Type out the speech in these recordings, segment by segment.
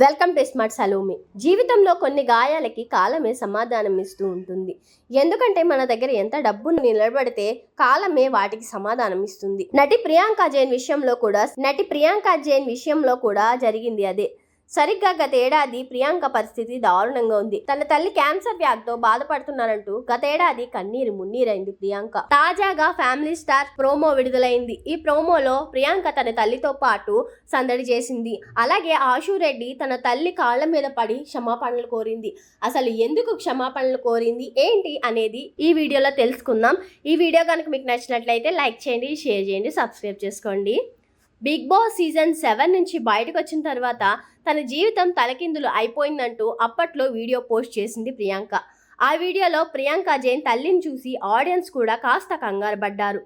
Welcome to smart Salomi. జీవితంలో కొన్ని గాయాలకి కాలమే సమాధానం ఇస్తూ ఉంటుంది. ఎందుకంటే మన దగ్గర ఎంత డబ్బు నిలబడితే కాలమే వాటికి సమాధానం ఇస్తుంది నటి ప్రియాంక జైన్ విషయంలో కూడా నటి ప్రియాంక జైన్ విషయంలో కూడా జరిగింది అదే. సరిగ్గా గత ఏడాది ప్రియాంక పరిస్థితి దారుణంగా ఉంది. తన తల్లి క్యాన్సర్ వ్యాధితో బాధపడుతున్నారంటూ గత ఏడాది కన్నీరు మున్నీరైంది ప్రియాంక. తాజాగా ఫ్యామిలీ స్టార్ ప్రోమో విడుదలైంది. ఈ ప్రోమోలో ప్రియాంక తన తల్లితో పాటు సందడి చేసింది. అలాగే ఆశు రెడ్డి తన తల్లి కాళ్ళ మీద పడి క్షమాపణలు కోరింది. అసలు ఎందుకు క్షమాపణలు కోరింది? ఏంటి అనేది ఈ వీడియోలో తెలుసుకుందాం. ఈ వీడియో కనుక మీకు నచ్చినట్లయితే లైక్ చేయండి షేర్ చేయండి సబ్స్క్రైబ్ చేసుకోండి. బిగ్ బాస్ సీజన్ సెవెన్ నుంచి బయటకు వచ్చిన తర్వాత తన జీవితం తలకిందులు అయిపోయిందంటూ అప్పట్లో వీడియో పోస్ట్ చేసింది ప్రియాంక. ఆ వీడియోలో ప్రియాంక జైన్ తల్లిని చూసి ఆడియన్స్ కూడా కాస్త కంగారు పడ్డారు.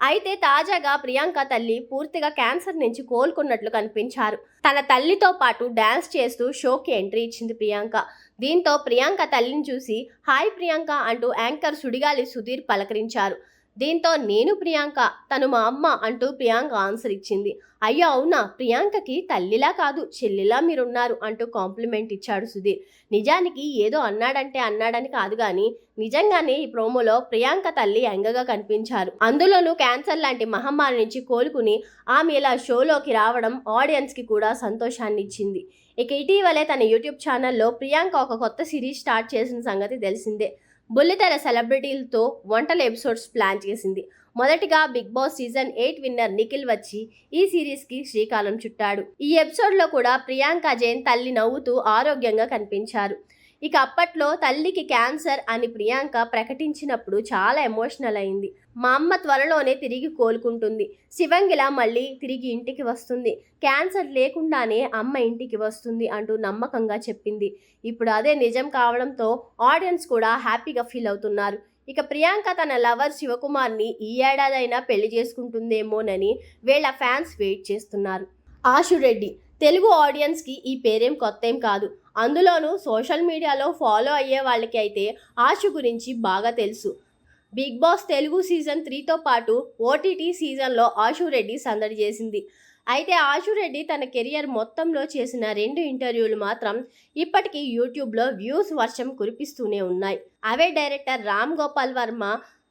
అయితే తాజాగా ప్రియాంక తల్లి పూర్తిగా క్యాన్సర్ నుంచి కోలుకున్నట్లు కనిపించారు. తన తల్లితో పాటు డ్యాన్స్ చేస్తూ షోకి ఎంట్రీ ఇచ్చింది ప్రియాంక. దీంతో ప్రియాంక తల్లిని చూసి హాయ్ ప్రియాంక అంటూ యాంకర్ సుడిగాలి సుధీర్ పలకరించారు. దీంతో నేను ప్రియాంక తను మా అమ్మ అంటూ ప్రియాంక ఆన్సర్ ఇచ్చింది. అయ్యో అవునా? ప్రియాంకకి తల్లిలా కాదు చెల్లిలా మీరున్నారు అంటూ కాంప్లిమెంట్ ఇచ్చాడు సుధీర్. నిజానికి ఏదో అన్నాడంటే అన్నాడని కాదు కానీ నిజంగానే ఈ ప్రోమోలో ప్రియాంక తల్లి యంగగా కనిపించారు. అందులోనూ క్యాన్సర్ లాంటి మహమ్మారి నుంచి కోలుకుని ఆమె ఇలా షోలోకి రావడం ఆడియన్స్కి కూడా సంతోషాన్ని ఇచ్చింది. ఇక ఇటీవలే తన యూట్యూబ్ ఛానల్లో ప్రియాంక ఒక కొత్త సిరీస్ స్టార్ట్ చేసిన సంగతి తెలిసిందే. బుల్లితెర సెలబ్రిటీలతో వంటల ఎపిసోడ్స్ ప్లాన్ చేసింది. మొదటిగా Bigg Boss season eight winner Nikhil వచ్చి ఈ సిరీస్కి శ్రీకాలం చుట్టాడు. ఈ ఎపిసోడ్లో కూడా ప్రియాంక జైన్ తల్లి నవ్వుతూ ఆరోగ్యంగా కనిపించారు. ఇక అప్పట్లో తల్లికి క్యాన్సర్ అని ప్రియాంక ప్రకటించినప్పుడు చాలా ఎమోషనల్ అయింది. మా అమ్మ త్వరలోనే తిరిగి కోలుకుంటుంది. శివంగిలా మళ్ళీ తిరిగి ఇంటికి వస్తుంది. క్యాన్సర్ లేకుండానే అమ్మ ఇంటికి వస్తుంది అంటూ నమ్మకంగా చెప్పింది. ఇప్పుడు అదే నిజం కావడంతో ఆడియన్స్ కూడా హ్యాపీగా ఫీల్ అవుతున్నారు. ఇక ప్రియాంక తన లవర్ శివకుమార్ని ఈ ఏడాదైనా పెళ్ళి చేసుకుంటుందేమోనని వీళ్ళ ఫ్యాన్స్ వెయిట్ చేస్తున్నారు. ఆశురెడ్డి తెలుగు ఆడియన్స్కి ఈ పేరేం కొత్త ఏం కాదు. అందులోనూ సోషల్ మీడియాలో ఫాలో అయ్యే వాళ్ళకి అయితే ఆశు గురించి బాగా తెలుసు. బిగ్ బాస్ తెలుగు సీజన్ త్రీతో పాటు ఓటీటీ సీజన్లో ఆశు రెడ్డి సందడి చేసింది. అయితే ఆశు రెడ్డి తన కెరియర్ మొత్తంలో చేసిన రెండు ఇంటర్వ్యూలు మాత్రం ఇప్పటికీ యూట్యూబ్లో వ్యూస్ వర్షం కురిపిస్తూనే ఉన్నాయి. అవే డైరెక్టర్ రామ్ గోపాల్ వర్మ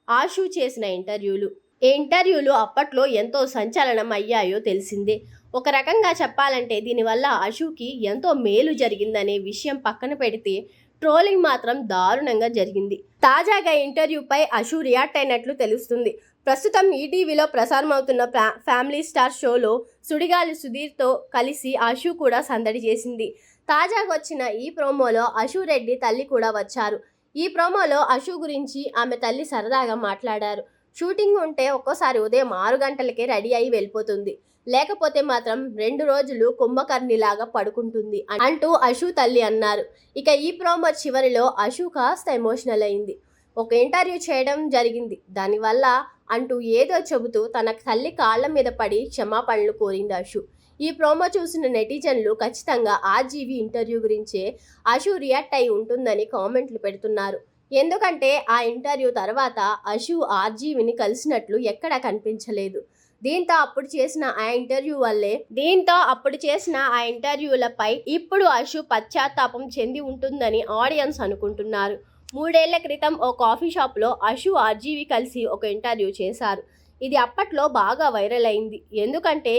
ఆశు చేసిన ఇంటర్వ్యూలు. ఈ ఇంటర్వ్యూలు అప్పట్లో ఎంతో సంచలనం అయ్యాయో తెలిసిందే. ఒక రకంగా చెప్పాలంటే దీనివల్ల అశుకి ఎంతో మేలు జరిగిందనే విషయం పక్కన పెడితే ట్రోలింగ్ మాత్రం దారుణంగా జరిగింది. తాజాగా ఇంటర్వ్యూపై అశు రియాక్ట్ అయినట్లు తెలుస్తుంది. ప్రస్తుతం ఈటీవీలో ప్రసారమవుతున్న ఫ్యా ఫ్యామిలీ స్టార్ షోలో సుడిగాలి సుధీర్తో కలిసి అశు కూడా సందడి చేసింది. తాజాగా వచ్చిన ఈ ప్రోమోలో అశు రెడ్డి తల్లి కూడా వచ్చారు. ఈ ప్రోమోలో అశు గురించి ఆమె తల్లి సరదాగా మాట్లాడారు. షూటింగ్ ఉంటే ఒక్కోసారి ఉదయం ఆరు గంటలకే రెడీ అయి వెళ్ళిపోతుంది. లేకపోతే మాత్రం రెండు రోజులు కుంభకర్ణిలాగా పడుకుంటుంది అంటూ అశు తల్లి అన్నారు. ఇక ఈ ప్రోమో చివరిలో అశు కాస్త ఎమోషనల్ అయింది. ఒక ఇంటర్వ్యూ చేయడం జరిగింది. దానివల్ల అంటూ ఏదో చెబుతూ తన తల్లి కాళ్ళ మీద పడి క్షమాపణలు కోరింది అశు. ఈ ప్రోమో చూసిన నెటిజన్లు ఖచ్చితంగా ఆర్జీవి ఇంటర్వ్యూ గురించే అశు రియాక్ట్ అయి ఉంటుందని కామెంట్లు పెడుతున్నారు. ఎందుకంటే ఆ ఇంటర్వ్యూ తర్వాత అశు ఆర్జీవిని కలిసినట్లు ఎక్కడా కనిపించలేదు. దీంతో అప్పుడు చేసిన ఆ ఇంటర్వ్యూ వల్లే దీంతో అప్పుడు చేసిన ఆ ఇంటర్వ్యూలపై ఇప్పుడు అశు పశ్చాత్తాపం చెంది ఉంటుందని ఆడియన్స్ అనుకుంటున్నారు. మూడేళ్ళ క్రితం ఓ కాఫీ షాప్లో అశు ఆర్జీవి కలిసి ఒక ఇంటర్వ్యూ చేశారు. ఇది అప్పట్లో బాగా వైరల్ అయింది. ఎందుకంటే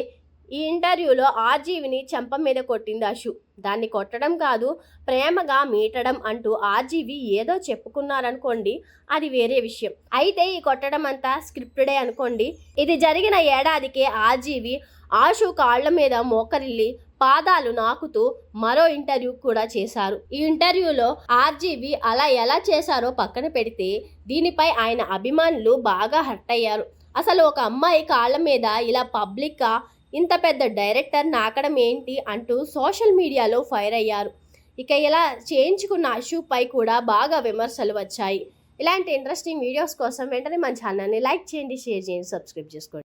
ఈ ఇంటర్వ్యూలో ఆర్జీవిని చెంప మీద కొట్టింది అశు. దాన్ని కొట్టడం కాదు ప్రేమగా మీటడం అంటూ ఆర్జీవి ఏదో చెప్పుకున్నారనుకోండి అది వేరే విషయం. అయితే ఈ కొట్టడం అంతా స్క్రిప్టెడే అనుకోండి. ఇది జరిగిన ఏడాదికే ఆర్జీవి ఆశు కాళ్ళ మీద మోకరిల్లి పాదాలు నాకుతూ మరో ఇంటర్వ్యూ కూడా చేశారు. ఈ ఇంటర్వ్యూలో ఆర్జీవి అలా ఎలా చేశారో పక్కన పెడితే దీనిపై ఆయన అభిమానులు బాగా హర్ట్ అయ్యారు. అసలు ఒక అమ్మాయి కాళ్ళ మీద ఇలా పబ్లిక్గా ఇంత పెద్ద డైరెక్టర్ నాకడం ఏంటి అంటూ సోషల్ మీడియాలో ఫైర్ అయ్యారు. ఇక ఇలా చేయించుకున్న అశుపై కూడా బాగా విమర్శలు వచ్చాయి. ఇలాంటి ఇంట్రెస్టింగ్ వీడియోస్ కోసం వెంటనే మన ఛానల్ని లైక్ చేయండి షేర్ చేయండి సబ్స్క్రైబ్ చేసుకోండి.